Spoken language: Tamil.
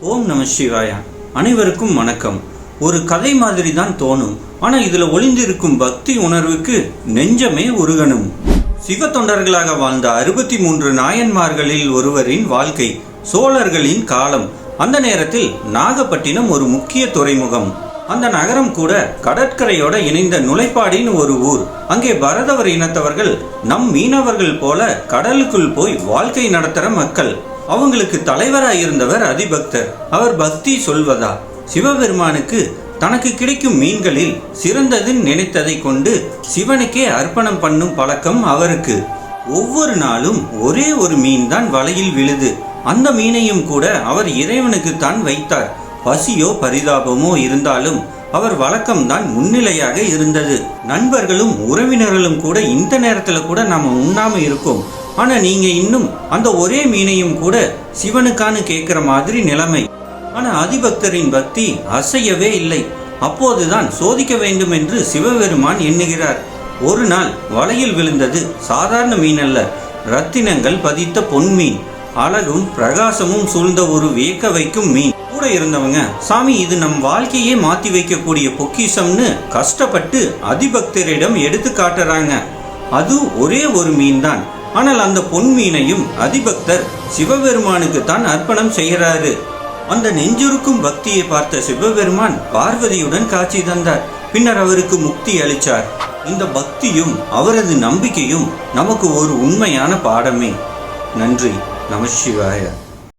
ஓம் நம சிவாயா. அனைவருக்கும் வணக்கம். ஒரு கதை மாதிரி தான் தோணும். ஆனால் இதில் ஒளிந்திருக்கும் பக்தி உணர்வுக்கு நெஞ்சமே உருகணும். சிவ தொண்டர்களாக வாழ்ந்த அறுபத்தி மூன்று நாயன்மார்களில் ஒருவரின் வாழ்க்கை சோழர்களின் காலம். அந்த நேரத்தில் நாகப்பட்டினம் ஒரு முக்கிய துறைமுகம். அந்த நகரம் கூட கடற்கரையோட இணைந்த நுழைப்பாடின்னு ஒரு ஊர். அங்கே பரதவர் இனத்தவர்கள் நம் மீனவர்கள் போல கடலுக்குள் போய் வாழ்க்கை நடத்துகிற மக்கள். அவங்களுக்கு தலைவராய் இருந்தவர் அதிபக்தர். அவர் பக்தி சொல்வதா? சிவபெருமானுக்கு தனக்கு கிடைக்கும் மீன்களில் சிறந்ததுன்னு நினைத்ததை கொண்டு சிவனுக்கே அர்ப்பணம் பண்ணும் பழக்கம் அவருக்கு. ஒவ்வொரு நாளும் ஒரே ஒரு மீன் தான் வலையில் விழுது. அந்த மீனையும் கூட அவர் இறைவனுக்கு தான் வைத்தார். பசியோ பரிதாபமோ இருந்தாலும் அவர் வழக்கம்தான் முன்னிலையாக இருந்தது. நண்பர்களும் உறவினர்களும் கூட இந்த நேரத்தில் கூட நாம் உண்ணாமல் இருக்கோம். ஆனால் நீங்கள் இன்னும் அந்த ஒரே மீனையும் கூட சிவனுக்கான்னு கேட்குற மாதிரி நிலைமை. ஆனால் அதிபக்தரின் பக்தி அசையவே இல்லை. அப்போதுதான் சோதிக்க வேண்டும் என்று சிவபெருமான் எண்ணுகிறார். ஒரு நாள் வலையில் விழுந்தது சாதாரண மீன் அல்ல. ரத்தினங்கள் பதித்த பொன்மீன் அழகும் பிரகாசமும் சூழ்ந்த ஒரு வியக்க வைக்கும் மீன். கூட இருந்தவங்க சாமி இது நம் வாழ்க்கையே மாத்தி வைக்கக்கூடிய பொக்கிஷம்னு கஷ்டப்பட்டு அதிபக்தரிடம் எடுத்து காட்டுறாங்க. அது ஒரே ஒரு மீன் தான் ஆனால் அந்த பொன் மீனையும் அதிபக்தர் சிவபெருமானுக்கு தான் அர்ப்பணம் செய்கிறாரு. அந்த நெஞ்சுருக்கும் பக்தியை பார்த்த சிவபெருமான் பார்வதியுடன் காட்சி தந்தார். பின்னர் அவருக்கு முக்தி அளித்தார் இந்த பக்தியும் அவரது நம்பிக்கையும் நமக்கு ஒரு உண்மையான பாடமே. நன்றி. நமசிவாய